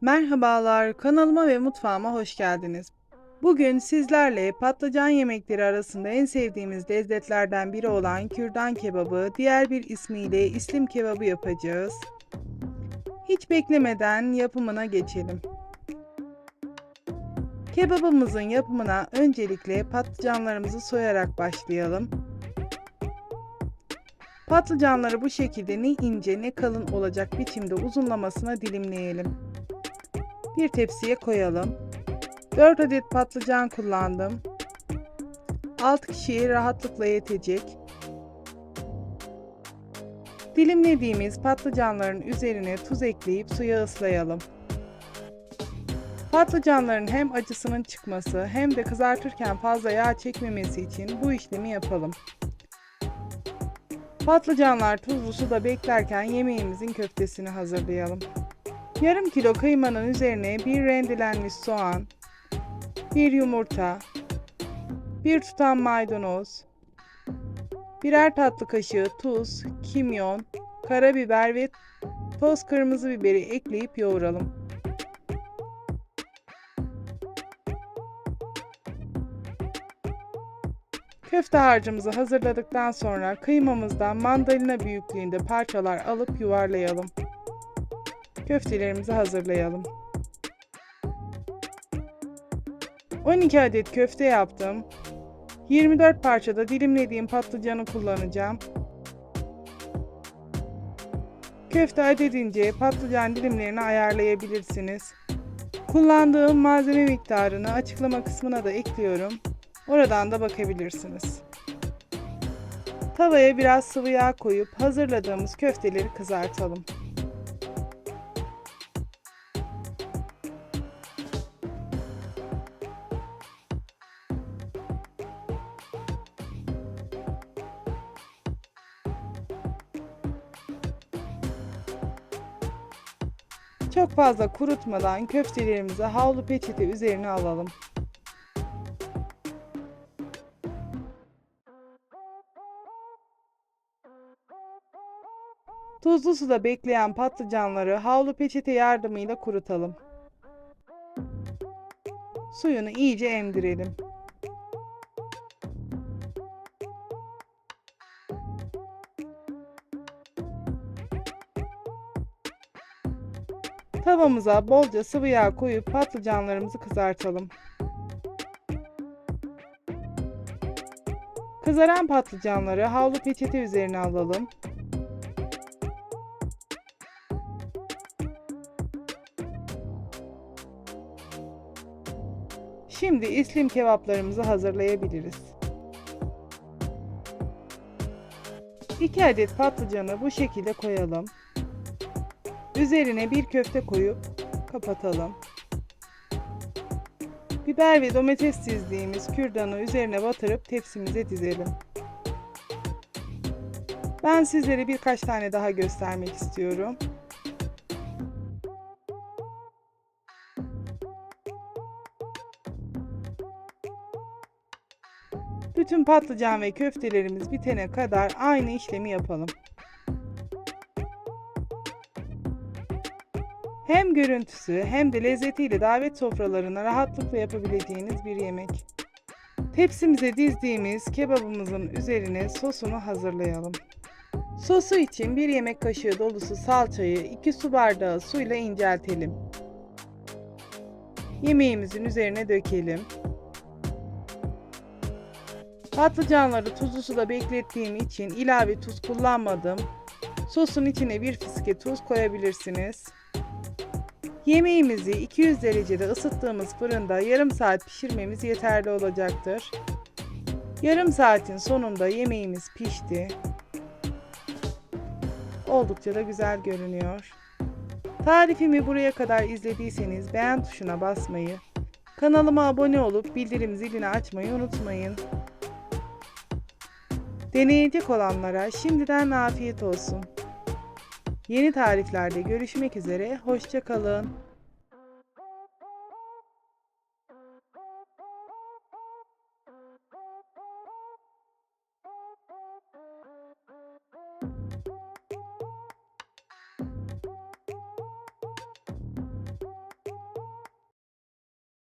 Merhabalar, kanalıma ve mutfağıma hoş geldiniz. Bugün sizlerle patlıcan yemekleri arasında en sevdiğimiz lezzetlerden biri olan kürdan kebabı, diğer bir ismiyle islim kebabı yapacağız. Hiç beklemeden yapımına geçelim. Kebabımızın yapımına öncelikle patlıcanlarımızı soyarak başlayalım. Patlıcanları bu şekilde ne ince ne kalın olacak biçimde uzunlamasına dilimleyelim. Bir tepsiye koyalım. 4 adet patlıcan kullandım. 6 kişiye rahatlıkla yetecek. Dilimlediğimiz patlıcanların üzerine tuz ekleyip suya ıslayalım. Patlıcanların hem acısının çıkması hem de kızartırken fazla yağ çekmemesi için bu işlemi yapalım. Patlıcanlar tuzlu suda beklerken yemeğimizin köftesini hazırlayalım. Yarım kilo kıymanın üzerine bir rendelenmiş soğan, bir yumurta, bir tutam maydanoz, birer tatlı kaşığı tuz, kimyon, karabiber ve toz kırmızı biberi ekleyip yoğuralım. Köfte harcımızı hazırladıktan sonra kıymamızdan mandalina büyüklüğünde parçalar alıp yuvarlayalım. Köftelerimizi hazırlayalım. 12 adet köfte yaptım. 24 parçada dilimlediğim patlıcanı kullanacağım. Köfte adedince patlıcan dilimlerini ayarlayabilirsiniz. Kullandığım malzeme miktarını açıklama kısmına da ekliyorum. Oradan da bakabilirsiniz. Tavaya biraz sıvı yağ koyup hazırladığımız köfteleri kızartalım. Çok fazla kurutmadan köftelerimizi havlu peçete üzerine alalım. Tuzlu suda bekleyen patlıcanları havlu peçete yardımıyla kurutalım. Suyunu iyice emdirelim. Tavamıza bolca sıvı yağ koyup patlıcanlarımızı kızartalım. Kızaran patlıcanları havlu peçete üzerine alalım. Şimdi islim kebaplarımızı hazırlayabiliriz. 2 adet patlıcanı bu şekilde koyalım. Üzerine bir köfte koyup kapatalım. Biber ve domates dizdiğimiz kürdanı üzerine batırıp tepsimize dizelim. Ben sizlere birkaç tane daha göstermek istiyorum. Bütün patlıcan ve köftelerimiz bitene kadar aynı işlemi yapalım. Hem görüntüsü hem de lezzetiyle davet sofralarına rahatlıkla yapabileceğiniz bir yemek. Tepsimize dizdiğimiz kebabımızın üzerine sosunu hazırlayalım. Sosu için 1 yemek kaşığı dolusu salçayı 2 su bardağı suyla inceltelim. Yemeğimizin üzerine dökelim. Patlıcanları tuzlu suda beklettiğim için ilave tuz kullanmadım. Sosun içine bir fiske tuz koyabilirsiniz. Yemeğimizi 200 derecede ısıttığımız fırında yarım saat pişirmemiz yeterli olacaktır. Yarım saatin sonunda yemeğimiz pişti. Oldukça da güzel görünüyor. Tarifimi buraya kadar izlediyseniz beğen tuşuna basmayı, kanalıma abone olup bildirim zilini açmayı unutmayın. Deneyecek olanlara şimdiden afiyet olsun. Yeni tariflerde görüşmek üzere, hoşçakalın.